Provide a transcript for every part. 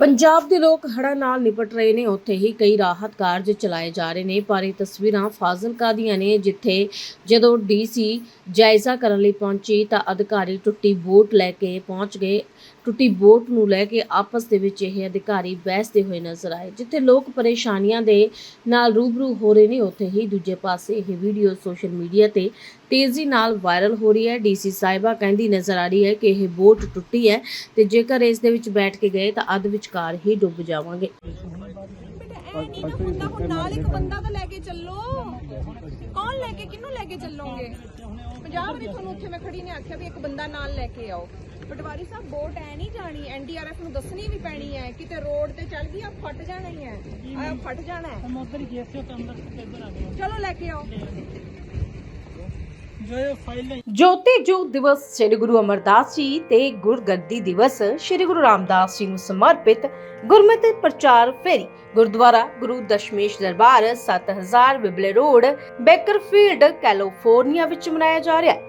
ਪੰਜਾਬ ਦੇ ਲੋਕ ਹੜ੍ਹਾਂ ਨਾਲ ਨਿਪਟ ਰਹੇ ਨੇ। ਉੱਥੇ ਹੀ ਕਈ ਰਾਹਤ ਕਾਰਜ ਚਲਾਏ ਜਾ ਰਹੇ ਨੇ, ਪਰ ਇਹ ਤਸਵੀਰਾਂ ਫਾਜ਼ਿਲਕਾ ਦੀਆਂ ਨੇ, ਜਿੱਥੇ ਜਦੋਂ ਡੀਸੀ ਜਾਇਜ਼ਾ ਕਰਨ ਲਈ ਪਹੁੰਚੀ ਤਾਂ ਅਧਿਕਾਰੀ ਟੁੱਟੀ ਬੋਟ ਲੈ ਕੇ ਪਹੁੰਚ ਗਏ। ਟੁੱਟੀ ਬੋਟ ਨੂੰ ਲੈ ਕੇ ਆਪਸ ਦੇ ਵਿੱਚ ਇਹ ਅਧਿਕਾਰੀ ਬਹਿਸਦੇ ਹੋਏ ਨਜ਼ਰ ਆਏ, ਜਿੱਥੇ ਲੋਕ ਪਰੇਸ਼ਾਨੀਆਂ ਦੇ ਨਾਲ ਰੂਬਰੂ ਹੋ ਰਹੇ ਨੇ। ਉੱਥੇ ਹੀ ਦੂਜੇ ਪਾਸੇ ਇਹ ਵੀਡੀਓ ਸੋਸ਼ਲ ਮੀਡੀਆ ਤੇ ਤੇਜ਼ੀ ਨਾਲ ਵਾਇਰਲ ਹੋ ਰਹੀ ਹੈ। ਡੀਸੀ ਸਾਹਿਬਾ ਕਹਿੰਦੀ ਨਜ਼ਰ ਆ ਰਹੀ ਹੈ ਕਿ ਇਹ ਬੋਟ ਟੁੱਟੀ ਹੈ ਤੇ ਜੇਕਰ ਇਸ ਦੇ ਵਿੱਚ ਬੈਠ ਕੇ ਗਏ ਤਾਂ ਅੱਧ ਵਿਚਕਾਰ ਹੀ ਡੁੱਬ ਜਾਵਾਂਗੇ। ਨਹੀਂ ਨਾ ਹੁੰਦਾ ਹੁਣ ਨਾਲ ਇੱਕ ਬੰਦਾ ਤਾਂ ਲੈ ਕੇ ਚੱਲੋ ਕੌਣ ਲੈ ਕੇ, ਕਿਹਨੂੰ ਲੈ ਕੇ ਚੱਲੋਗੇ? ਪੰਜਾਬ ਵਾਰੀ ਤੁਹਾਨੂੰ ਉੱਥੇ ਮੈਂ ਖੜੀ ਨੇ ਆਖਿਆ ਵੀ ਇੱਕ ਬੰਦਾ ਨਾਲ ਲੈ ਕੇ ਆਓ। ਪਟਵਾਰੀ ਸਾਹਿਬ ਬੋਟ ਐ ਨਹੀਂ ਜਾਣੀ ਐਨਡੀਆਰਐਫ ਨੂੰ ਦੱਸਣੀ ਵੀ ਪੈਣੀ ਹੈ ਕਿਤੇ ਰੋਡ ਤੇ ਚੱਲ ਗਈ ਆ ਫਟ ਜਾਣਾ ਹੀ ਹੈ ਆ ਫਟ ਜਾਣਾ ਹੈ हम उधर गए थे तो अंदर से इधर आ गए ਚਲੋ ਲੈ ਕੇ ਆਓ जो ये फाइल नहीं ਜੋਤੀ ਜੋਤ ਦਿਵਸ ਸ੍ਰੀ ਗੁਰੂ ਅਮਰਦਾਸ ਜੀ ਤੇ ਗੁਰਗੱਦੀ ਦਿਵਸ ਸ੍ਰੀ ਗੁਰੂ ਰਾਮਦਾਸ ਜੀ ਨੂੰ ਸਮਰਪਿਤ ਗੁਰਮਤਿ ਪ੍ਰਚਾਰ ਫੇਰੀ ਗੁਰਦੁਆਰਾ ਗੁਰੂ ਦਸ਼ਮੇਸ਼ ਦਰਬਾਰ 7000 ਬਿਬਲੇ ਰੋਡ ਬੇਕਰਫੀਲਡ ਕੈਲੀਫੋਰਨੀਆ ਵਿੱਚ ਮਨਾਇਆ ਜਾ ਰਿਹਾ ਹੈ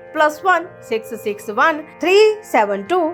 +1 661 372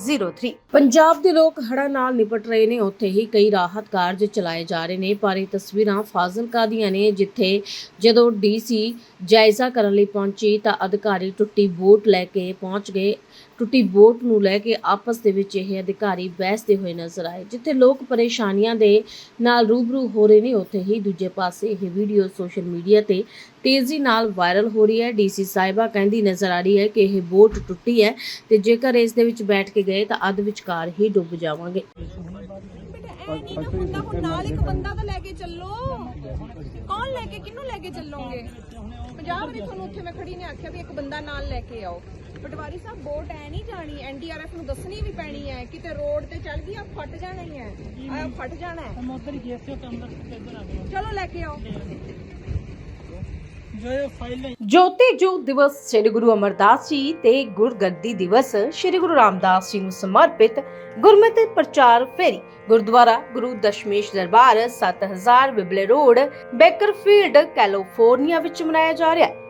4803 ਪੰਜਾਬ ਦੇ ਲੋਕ ਹੜ੍ਹਾਂ ਨਾਲ ਨਿਪਟ ਰਹੇ ਨੇ। ਉੱਥੇ ਹੀ ਕਈ ਰਾਹਤ ਕਾਰਜ ਚਲਾਏ ਜਾ ਰਹੇ ਨੇ, ਪਰ ਇਹ ਤਸਵੀਰਾਂ ਫਾਜ਼ਿਲਕਾ ਦੀਆਂ ਨੇ, ਜਿੱਥੇ ਜਦੋਂ ਡੀਸੀ ਜਾਇਜ਼ਾ ਕਰਨ ਲਈ ਪਹੁੰਚੀ ਤਾਂ ਅਧਿਕਾਰੀ ਟੁੱਟੀ ਬੋਟ ਲੈ ਕੇ ਪਹੁੰਚ ਗਏ। ਟੁੱਟੀ ਬੋਟ ਨੂੰ ਲੈ ਕੇ ਆਪਸ ਦੇ ਵਿੱਚ ਇਹ ਅਧਿਕਾਰੀ ਬਹਿਸਦੇ ਹੋਏ ਨਜ਼ਰ ਆਏ, ਜਿੱਥੇ ਲੋਕ ਪਰੇਸ਼ਾਨੀਆਂ ਦੇ ਨਾਲ ਰੂਬਰੂ ਹੋ ਰਹੇ ਨੇ। ਉੱਥੇ ਹੀ ਦੂਜੇ ਪਾਸੇ ਇਹ ਵੀਡੀਓ ਸੋਸ਼ਲ ਮੀਡੀਆ ਤੇ ਤੇਜ਼ੀ ਨਾਲ ਵਾਇਰਲ ਹੋ ਰਹੀ ਹੈ। ਡੀਸੀ ਸਾਹਿਬਾ ਕਹਿੰਦੀ ਨਜ਼ਰ ਆ ਰਹੀ ਹੈ ਕਿ ਇਹ ਬੋਟ ਟੁੱਟੀ ਹੈ ਤੇ ਜੇਕਰ ਇਸ ਦੇ ਵਿੱਚ ਬੈਠ ਕੇ ਗਏ ਤਾਂ ਅੱਧ ਵਿਚਕਾਰ ਹੀ ਡੁੱਬ ਜਾਵਾਂਗੇ। ਤੁਹਾਨੂੰ ਉੱਥੇ ਮੈਂ ਖੜੀ ਨੇ ਆਖਿਆ ਵੀ ਇੱਕ ਬੰਦਾ ਨਾਲ ਲੈ ਕੇ ਆਓ ਪਟਵਾਰੀ ਸਾਹਿਬ ਬੋਟ ਐ ਨਹੀਂ ਜਾਣੀ ਐਨਡੀਆਰਐਫ ਨੂੰ ਦੱਸਣੀ ਵੀ ਪੈਣੀ ਹੈ ਕਿਤੇ ਰੋਡ ਤੇ ਚੱਲ ਗਈ ਆ ਫਟ ਜਾਣਾ ਹੀ ਹੈ ਆ ਫਟ ਜਾਣਾ ਹੈ ਚਲੋ ਲੈ ਕੇ ਆਓ। ਜੋਤੀ ਜੋਤ ਦਿਵਸ ਸ੍ਰੀ ਗੁਰੂ ਅਮਰਦਾਸ ਜੀ ਤੇ ਗੁਰਗੱਦੀ ਦਿਵਸ ਸ੍ਰੀ ਗੁਰੂ ਰਾਮਦਾਸ ਜੀ ਨੂੰ ਸਮਰਪਿਤ ਗੁਰਮਤਿ ਪ੍ਰਚਾਰ ਫੇਰੀ। ਗੁਰਦੁਆਰਾ ਗੁਰੂ ਦਸ਼ਮੇਸ਼ ਦਰਬਾਰ 7000 ਬਿਬਲੇ ਰੋਡ, ਬੇਕਰਫੀਲਡ, ਕੈਲੀਫੋਰਨੀਆ ਵਿੱਚ ਮਨਾਇਆ ਜਾ ਰਿਹਾ ਹੈ।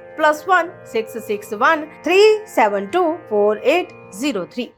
+1 661 372 4803